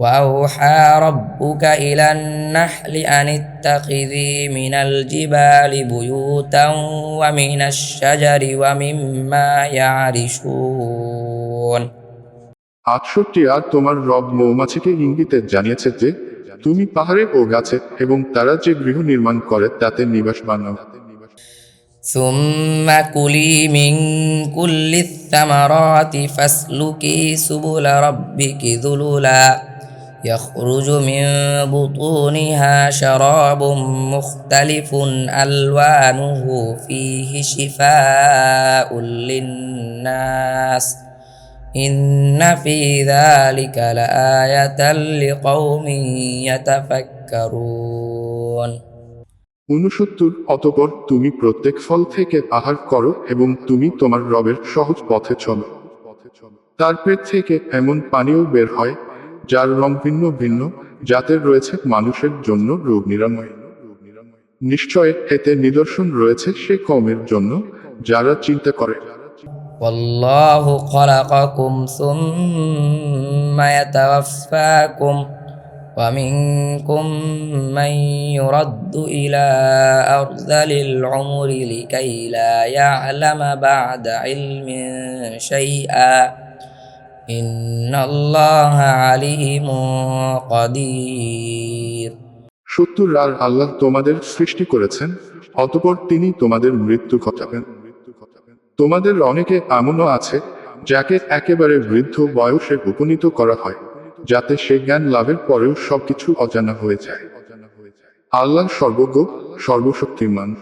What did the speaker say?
وأوحى ربك إلى النحل أن اتخذي من الجبال بيوتا ومن الشجر ومما يعرشون আটষট্টি আর তোমার রব মৌমাছিকে ইঙ্গিতে জানিয়েছে যে তুমি পাহাড়ে ও গাছে এবং তারা যে গৃহ নির্মাণ করে তাতে নিবাস বানাও ثم كلي من كل الثمرات فاسلكي سبل ربك ذللا يخرج من بطونها شراب مختلف الوانه فيه شفاء للناس ان في ذلك لايه لقوم يتفكرون উনসত্তর অতপর তুমি প্রত্যেক ফল থেকে আহার করো এবং তুমি তোমার রবের সহজ পথে চলো তার পেট থেকে এমন পানীয় বের হয় যার রং ভিন্ন ভিন্ন যাতে রয়েছে মানুষের জন্য রোগ নিরাময় নিশ্চয় এতে নিদর্শন রয়েছে সে কমের জন্য যারা চিন্তা করে والله خلقكم ثم يتوفاكم ومنكم من يرد إلى أرذل العمر لكي لا يعلم بعد علم شيئا সত্তর আর আল্লাহ তোমাদের সৃষ্টি করেছেন, অতপর তিনি তোমাদের মৃত্যু ঘটাবেন। তোমাদের অনেকে এমনও আছে, যাকে একেবারে বৃদ্ধ বয়সে উপনীত করা হয়, যাতে সে জ্ঞান লাভের পরেও সবকিছু অজানা হয়ে যায়। আল্লাহ সর্বজ্ঞ, সর্বশক্তিমান।